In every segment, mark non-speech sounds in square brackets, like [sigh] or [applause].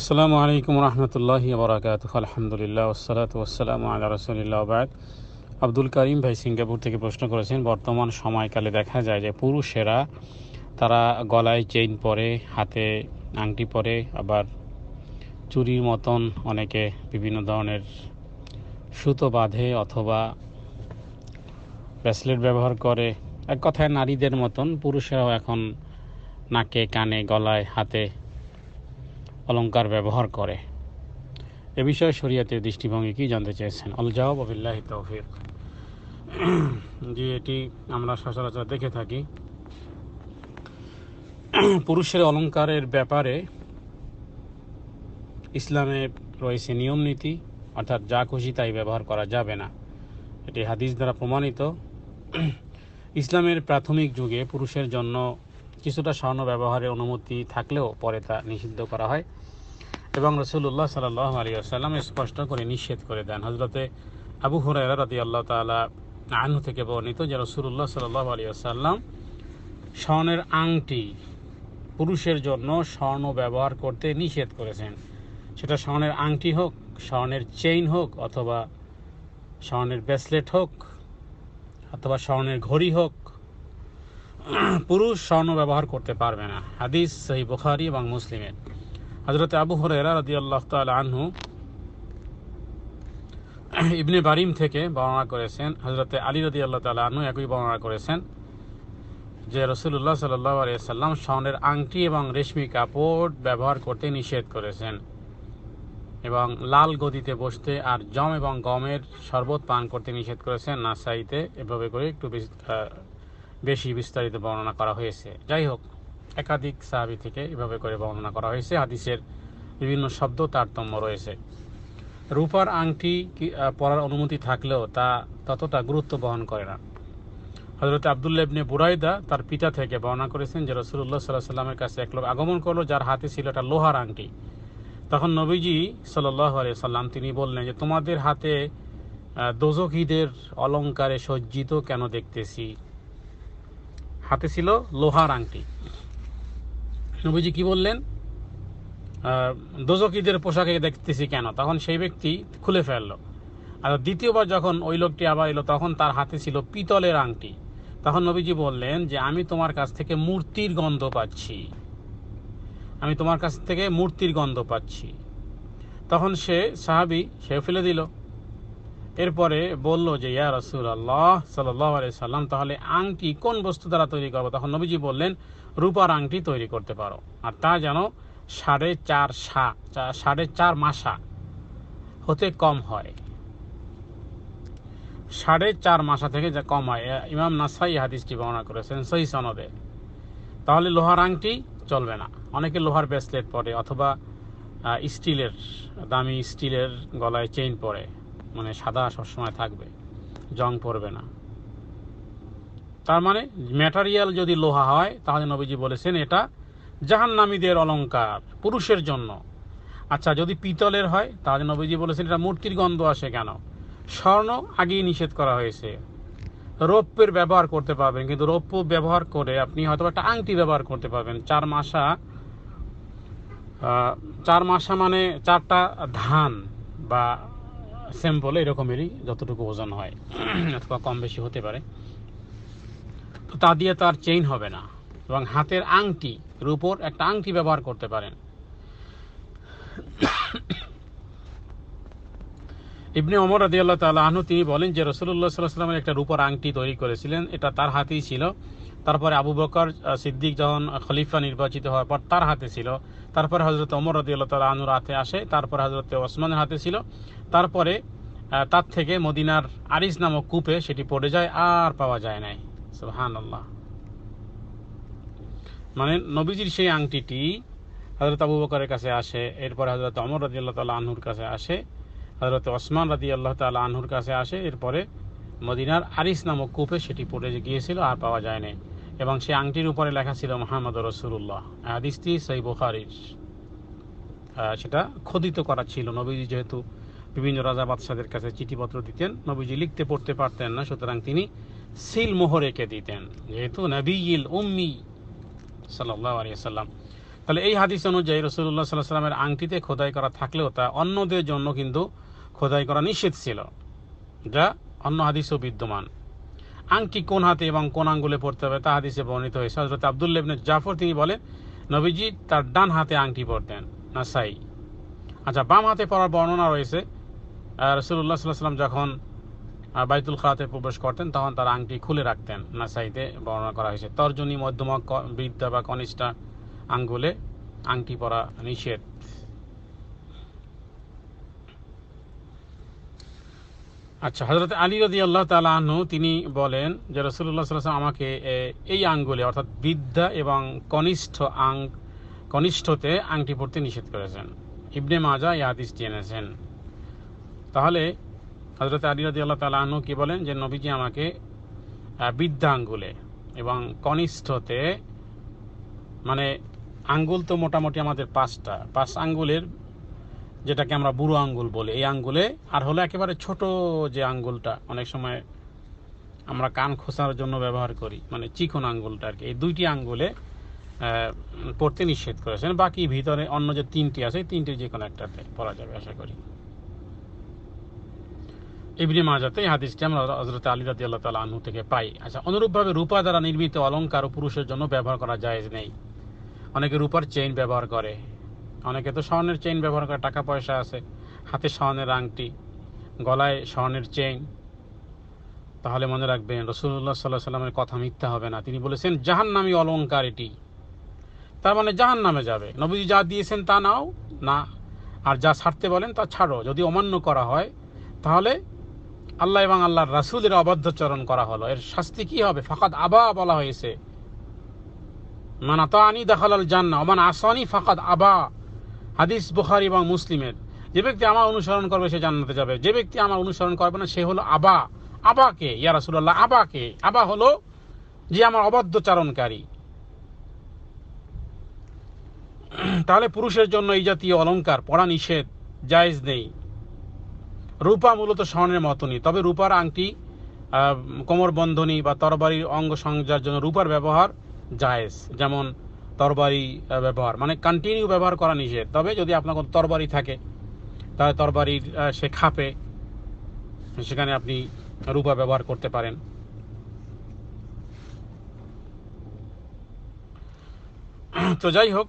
আসসালামু আলাইকুম রহমতুল্লাহ বরাকাত আলহামদুলিল্লাহ ওসালাত ওসালাম আল্লাহ রসুলিল্লাহ বাদ। আব্দুল করিম ভাই সিঙ্গাপুর থেকে প্রশ্ন করেছেন, বর্তমান সময়কালে দেখা যায় যে পুরুষেরা, তারা গলায় চেইন পরে, হাতে আংটি পরে, আবার চুরির মতন অনেকে বিভিন্ন ধরনের সুতো বাঁধে অথবা ব্রেসলেট ব্যবহার করে। এক কথায় নারীদের মতন পুরুষেরাও এখন নাকে, কানে, গলায়, হাতে অলংকার ব্যবহার করে। এ বিষয়ে শরীয়তের দৃষ্টিভঙ্গি কি জানতে চেয়েছেন অল জবাব আবিল্লাহ তৌফিক। যে এটি আমরা সচরাচর দেখে থাকি। পুরুষের অলংকারের ব্যাপারে ইসলামে রয়েছে নিয়ম নীতি, অর্থাৎ যা খুশি তাই ব্যবহার করা যাবে না। এটি হাদিস দ্বারা প্রমাণিত। ইসলামের প্রাথমিক যুগে পুরুষের জন্য কিছুটা স্বর্ণ ব্যবহারের অনুমতি থাকলেও পরে তা নিষিদ্ধ করা হয়। এবং রসুল্লাহ সাল্লাহ আলী আসাল্লাম স্পষ্ট করে নিষেধ করে দেন। হজরতে আবু হুরাইরা রাদি আল্লাহ তালা আনহু থেকে বর্ণিত যে রসুল্লাহ সাল্লাহ আলী আসাল্লাম স্বর্ণের আংটি পুরুষের জন্য স্বর্ণ ব্যবহার করতে নিষেধ করেছেন। সেটা স্বর্ণের আংটি হোক, স্বর্ণের চেইন হোক অথবা স্বর্ণের ব্রেসলেট হোক অথবা স্বর্ণের ঘড়ি হোক [clears throat] পুরুষ স্বর্ণ ব্যবহার করতে পারবে না। হাদিস সহি বুখারি এবং মুসলিমের। হজরত আবু হরেরা রদি আল্লাহ আনহু [clears throat] ইবনে বারিম থেকে বর্ণনা করেছেন হজরতে আলী রদি আল্লাহ তাল আনহু একই বর্ণনা করেছেন যে রসুল্লাহ সাল্লাহ আলিয়াল্লাম স্বর্ণের আংটি এবং রেশমি কাপড় ব্যবহার করতে নিষেধ করেছেন এবং লাল গদিতে বসতে আর জম এবং গমের শরবত পান করতে নিষেধ করেছেন। নাসাইতে এভাবে করে একটু বেশি বিস্তারিত বর্ণনা করা হয়েছে। যাই হোক একাধিক সাহাবি থেকে এভাবে করে বর্ণনা করা হয়েছে। হাদিসের বিভিন্ন শব্দ তারতম্য রয়েছে। রূপার আংটি পরার অনুমতি থাকলেও তা ততটা গুরুত্ব বহন করে না। হজরত আবদুল্লা ইবনে বুরাইদা তার পিতা থেকে বর্ণনা করেছেন যে রসুল্লাহ সাল্লাহ সাল্লামের কাছে এক লোক আগমন করল, যার হাতে ছিল একটা লোহার আংটি। তখন নবীজি সাল্লাহ সাল্লাম তিনি বললেন যে, তোমাদের হাতে দোজকিদের অলঙ্কারে সজ্জিত কেন দেখতেছি? হাতে ছিল লোহার আংটি। নবীজি কি বললেন? দোজকিদের পোশাকে দেখতেছি কেন? তখন সেই ব্যক্তি খুলে ফেলল। আর দ্বিতীয়বার যখন ওই লোকটি আবার এলো, তখন তার হাতে ছিল পিতলের আংটি। তখন নবীজি বললেন যে, আমি তোমার কাছ থেকে মূর্তির গন্ধ পাচ্ছি। আমি তোমার কাছ থেকে মূর্তির গন্ধ পাচ্ছি। তখন সে সাহাবি, সে ফেলে দিল। এরপরে বলল যে, ইয়া রসুল আল্লাহ সাল্লাম, তাহলে আংটি কোন বস্তু দ্বারা তৈরি করব? তখন নবীজি বললেন, রূপার আংটি তৈরি করতে পারো। আর তা যেন সাড়ে চার সা সাড়ে চার মাসা হতে কম হয়। সাড়ে চার মাসা থেকে যা কম হয়। ইমাম নাসাই হাদিসটি বর্ণনা করেছেন সহি সনদে। তাহলে লোহার আংটি চলবে না। অনেকে লোহার ব্রেসলেট পরে অথবা স্টিলের, দামি স্টিলের গলায় চেইন পরে। মানে সাদা সবসময় থাকবে, জং পড়বে না। তার মানে ম্যাটারিয়াল যদি লোহা হয়, তাহলে নবীজি বলেছেন এটা জাহান্নামীদের অলঙ্কার পুরুষের জন্য। আচ্ছা যদি পিতলের হয়, তাহলে নবীজি বলেছেন এটা মূর্তির গন্ধ আসে কেন? স্বর্ণ আগেই নিষেধ করা হয়েছে। রৌপ্যের ব্যবহার করতে পারবেন, কিন্তু রৌপ্য ব্যবহার করে আপনি হয়তো একটা আংটি ব্যবহার করতে পারবেন। চার মাসা চার মাসা মানে চারটা ধান বা স্যাম্পল এরকমেরই যতটুকু ওজন হয়, অথবা কম বেশি হতে পারে। তো তা দিয়ে তার চেইন হবে না, এবং হাতের আংটি, রূপর একটা আংটি ব্যবহার করতে পারেন। ইবনে অমর আদি আল্লাহ তালা আহনু তিনি বলেন যে রসুল্লাহ সাল্লাহ সাল্লামের একটা রূপর আংটি তৈরি করেছিলেন, এটা তার হাতেই ছিল। তারপরে আবু বকর সিদ্দিক যখন খলিফা নির্বাচিত হওয়ার পর তার হাতে ছিল। তারপরে হজরত অমর রদি আল্লাহ তালা আনুর হাতে আসে, তারপরে হজরত ওসমানের হাতে ছিল। তারপরে তার থেকে মদিনার আরিস নামক কূপে সেটি পড়ে যায়, আর পাওয়া যায় নাই। সুহান আল্লাহ মানে নবীজির সেই আংটিটি হজরত আবু বকরের কাছে আসে, এরপরে হজরত অমর রাজি আল্লাহ তালা আনহুর কাছে আসে হজরত ওসমান রাজি আল্লাহ তালা আনহুর কাছে আসে, এরপরে মদিনার আরিস নামক কূপে সেটি পড়ে গিয়েছিল, আর পাওয়া যায় নাই। এবং সেই আংটির উপরে লেখা ছিল মোহাম্মদ রসুল্লাহ হাদিসটি সেই বুখারির। সেটা খোদিত করা ছিল। নবীজি যেহেতু বিভিন্ন রাজা বাদশাদের কাছে চিঠিপত্র দিতেন, নবীজি লিখতে পড়তে পারতেন না, সুতরাং তিনি সিল মোহর এঁকে দিতেন। যেহেতু নবীল উম্মি সাল্লাহ আলিয়া সাল্লাম তাহলে এই হাদিস অনুযায়ী রসুল্লাহ সাল্লাহ সাল্লামের আংটিতে খোদাই করা থাকলেও তা অন্যদের জন্য কিন্তু খোদাই করা নিষেধ ছিল। যা অন্য হাদিসও বিদ্যমান। আংটি কোন হাতে এবং কোন আঙ্গুলে পড়তে হবে তা হাদিসে বর্ণিত হয়েছে। হজরত আবদুল্লাহ ইবনে জাফর তিনি বলেন, নবীজি তার ডান হাতে আংটি পরতেন, নাসাই। আচ্ছা বাম হাতে পড়ার বর্ণনা রয়েছে রসুল্লাহ সাল্লাহ সাল্লাম যখন বাইতুল খালাতে প্রবেশ করতেন, তখন তার আংটি খুলে রাখতেন, নাসাইতে বর্ণনা করা হয়েছে। তর্জনী, মধ্যমা বৃদ্ধা বা কনিষ্ঠা আঙ্গুলে আংটি পরা নিষেধ। আচ্ছা হজরত আলী রদি আল্লাহ তালা তিনি বলেন যে রসুল্লাহ সাল্লাম আমাকে এই আঙ্গুলে, অর্থাৎ বৃদ্ধা এবং কনিষ্ঠ আং, কনিষ্ঠতে আংটি পড়তে নিষেধ করেছেন। ইবনে মাজা এই হাদিসটি এনেছেন তাহলে হজরত আলী রদি আল্লাহ তালা কি বলেন যে, নবীজি আমাকে বৃদ্ধা আঙ্গুলে এবং কনিষ্ঠতে মানে আঙ্গুল তো মোটামুটি আমাদের পাঁচটা, পাঁচ আঙ্গুলের যেটাকে আমরা বুড়ো আঙ্গুল বলি। এই আঙ্গুলে আর হলো একেবারে ছোট যে আঙ্গুলটা, অনেক সময় আমরা কান খোসার জন্য ব্যবহার করি মানে চিকন আঙ্গুলটা আর কি। এই দুইটি আঙ্গুলে পড়তে নিষেধ করেছেন। বাকি ভিতরে অন্য যে তিনটি আছে তিনটি যে কোনো একটাতে পড়া যাবে, আশা করি। ইবনে মাজাতে এই হাদিসটি আমরা হজরত আলী রাদি আল্লাহ তালা আনহু থেকে পাই। আচ্ছা অনুরূপভাবে রূপা দ্বারা নির্মিত অলঙ্কার পুরুষের জন্য ব্যবহার করা যায় নেই। অনেকে রূপার চেইন ব্যবহার করে অনেকে তো স্বর্ণের চেইন ব্যবহার করে টাকা পয়সা আছে, হাতে স্বর্ণের আংটি, গলায় স্বর্ণের চেইন তাহলে মনে রাখবেন রসুল্লাহ সাল্লাহ সাল্লামের কথা মিথ্যা হবে না। তিনি বলেছেন জাহান নামী অলঙ্কার এটি। তার মানে জাহান নামে যাবে। নবীজি যা দিয়েছেন তা নাও, না। আর যা ছাড়তে বলেন তা ছাড়ো। যদি অমান্য করা হয়, তাহলে আল্লাহ এবং আল্লাহর রাসুলের অবাধ্যচরণ করা হলো। এর শাস্তি কি হবে? ফাকাত আবা বলা হয়েছে। মান আতানি দেখালাল জান্না অমান আসানি ফাকাত আবা। হাদিস বুখারি এবং মুসলিমের। যে ব্যক্তি আমার অনুসরণ করবে, সে জান্নাতে যাবে। যে ব্যক্তি আমার অনুসরণ করবে না, সে হলো আবা। আবাকে, ইয়া রাসূলুল্লাহ, আবাকে। আবা হলো যে আমার অবাধ্যচারণকারী। তাহলে পুরুষের জন্য এই জাতীয় অলংকার, পড়া নিষেধ, জায়েজ নেই। রূপা মূলত স্বর্ণের মতনই। তবে রূপার আংটি কোমর বন্ধনী বা তরবারির অঙ্গ সংজার জন্য রূপার ব্যবহার জায়েজ। যেমন তরবারি ব্যবহার। মানে কন্টিনিউ ব্যবহার করা নিষেধ। তবে যদি আপনার কোনো তরবারি থাকে, তাহলে তরবারির সে খাপে, সেখানে আপনি রূপা ব্যবহার করতে পারেন। তো যাই হোক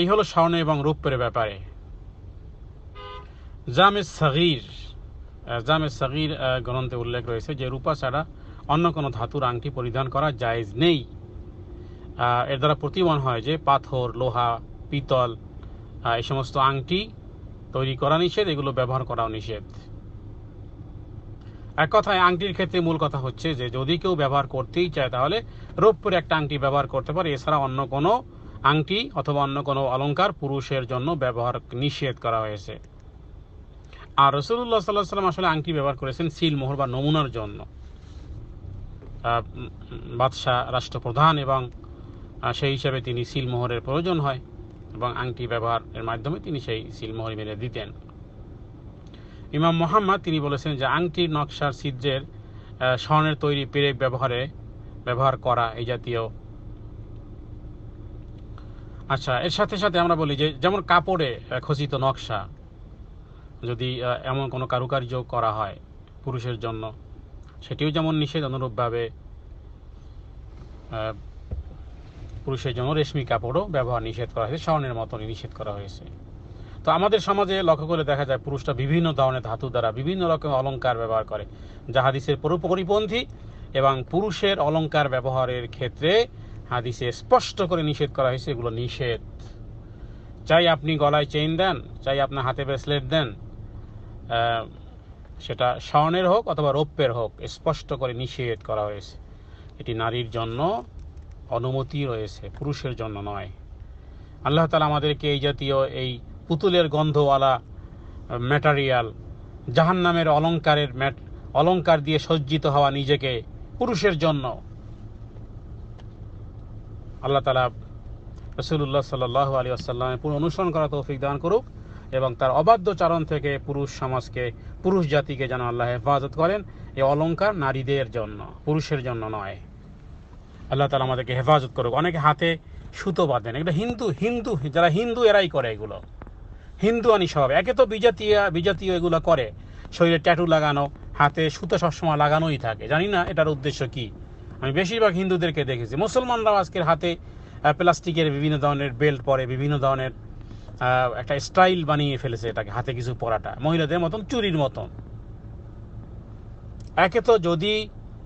এই হলো স্বর্ণ এবং রূপের ব্যাপারে। জামে সাগির জামে সাগির গ্রন্থে উল্লেখ রয়েছে যে রূপা ছাড়া অন্য কোনো ধাতুর আংটি পরিধান করা জায়েজ নেই। এর দ্বারা প্রতীয়মান হয় যে পাথর, লোহা, পিতল এই সমস্ত আংটি তৈরি করা নিষেধ, এগুলো ব্যবহার করাও নিষেধ। এক কথায়, আংটির ক্ষেত্রে মূল কথা হচ্ছে যে, যদি কেউ ব্যবহার করতেই চায়, তাহলে রৌপ্যের একটা আংটি ব্যবহার করতে পারে। এছাড়া অন্য কোনো আংটি অথবা অন্য কোনো অলংকার পুরুষের জন্য ব্যবহার নিষেধ করা হয়েছে। আর রসুল্লাহ সাল্লাহ সাল্লাম আসলে আংটি ব্যবহার করেছেন সিল মোহর বা নমুনার জন্য। বাদশাহ, রাষ্ট্রপ্রধান এবং সেই হিসাবে তিনি সিল মোহরের প্রয়োজন হয় এবং আংটি ব্যবহারের মাধ্যমে তিনি সেই সিল মোহর মেরে দিতেন। ইমাম মোহাম্মদ তিনি বলেছেন যে আংটির নকশার, ছিদ্রের স্বর্ণের তৈরি পেরেক ব্যবহারে ব্যবহার করা এই জাতীয় আচ্ছা এর সাথে সাথে আমরা বলি যে যেমন কাপড়ে খচিত নকশা যদি এমন কোনো কারুকার্য করা হয় পুরুষের জন্য, সেটিও যেমন নিষেধ, অনুরূপভাবে পুরুষের জন্য রেশমি কাপড়ও ব্যবহার নিষেধ করা হয়েছে, স্বর্ণের মতনই নিষেধ করা হয়েছে। তো আমাদের সমাজে লক্ষ্য করে দেখা যায় পুরুষরা বিভিন্ন ধরনের ধাতু দ্বারা বিভিন্ন রকম অলংকার ব্যবহার করে। যা হাদিসের পুরো পরিপন্থী এবং পুরুষের অলঙ্কার ব্যবহারের ক্ষেত্রে হাদিসে স্পষ্ট করে নিষেধ করা হয়েছে, এগুলো নিষেধ। চাই আপনি গলায় চেইন দেন, চাই আপনার হাতে ব্রেসলেট দেন সেটা স্বর্ণের হোক অথবা রৌপ্যের হোক, স্পষ্ট করে নিষেধ করা হয়েছে। এটি নারীর জন্য অনুমতি রয়েছে, পুরুষের জন্য নয়। আল্লাহ তালা আমাদেরকে এই জাতীয় এই পুতুলের গন্ধওয়ালা ম্যাটারিয়াল জাহান নামের অলঙ্কারের ম্যাট, অলঙ্কার দিয়ে সজ্জিত হওয়া নিজেকে পুরুষের জন্য। আল্লাহ তালা রসুল্লাহ সাল্লাহ আলী আসাল্লামের পুরো অনুসরণ করা তৌফিক দান করুক এবং তার অবাধ্য চারণ থেকে পুরুষ সমাজকে, পুরুষ জাতিকে যেন আল্লাহ হেফাজত করেন, এই অলঙ্কার নারীদের জন্য, পুরুষের জন্য নয়। আল্লাহ তালা আমাদেরকে হেফাজত করুক। অনেকে হাতে সুতো বাঁধেন। এটা হিন্দু হিন্দু, যারা হিন্দু এরাই করে এগুলো। হিন্দু আনি স্বভাব। একে তো বিজাতীয় বিজাতীয় এগুলো করে। শরীরে ট্যাটু লাগানো, হাতে সুতো সবসময় লাগানোই থাকে। জানি না এটার উদ্দেশ্য কি। আমি বেশিরভাগ হিন্দুদেরকে দেখেছি। মুসলমানরাও আজকের হাতে প্লাস্টিকের বিভিন্ন ধরনের বেল্ট পরে, বিভিন্ন ধরনের একটা স্টাইল বানিয়ে ফেলেছে এটাকে, হাতে কিছু পরাটা। মহিলাদের মতন, চুরির মতন। একে তো যদি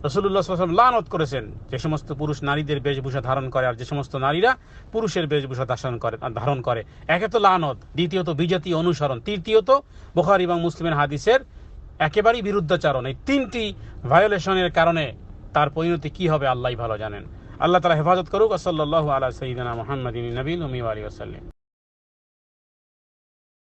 রসুল্লাহ লানত করেছেন যে সমস্ত পুরুষ নারীদের বেশভূষা ধারণ করে আর যে সমস্ত নারীরা পুরুষের বেশভূষা ধারণ করে ধারণ করে। একে তো লানত, দ্বিতীয়ত বিজাতি অনুসরণ, তৃতীয়ত বুখারী এবং মুসলিমের হাদিসের একেবারেই বিরুদ্ধাচারণ। এই তিনটি ভায়োলেশনের কারণে তার পরিণতি কি হবে আল্লাহ ভালো জানেন। আল্লাহ তালা হেফাজত করুক সাল্লাহ আলা সঈদানা মোহাম্মদ নবীল উমি আলী ওসাল্লিম